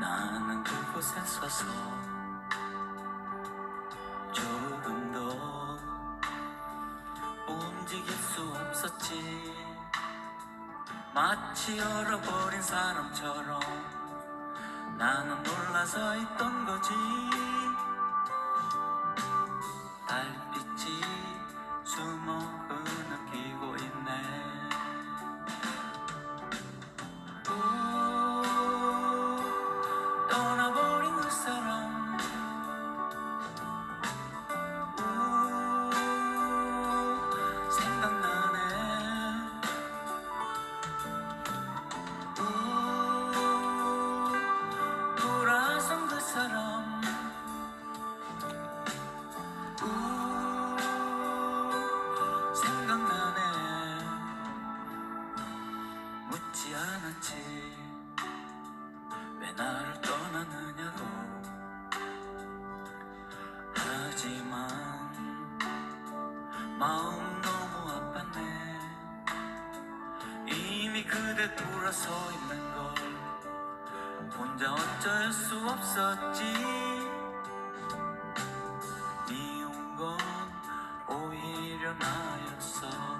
나는 그곳에 서서 조금 더 움직일 수 없었지. 마치 얼어버린 사람처럼 나는 놀라서 있던 거지 않았지. 왜 나를 떠나느냐고. 하지만 마음 너무 아팠네. 이미 그대 돌아서 있는 걸 혼자 어쩔 수 없었지. 미운 건 오히려 나였어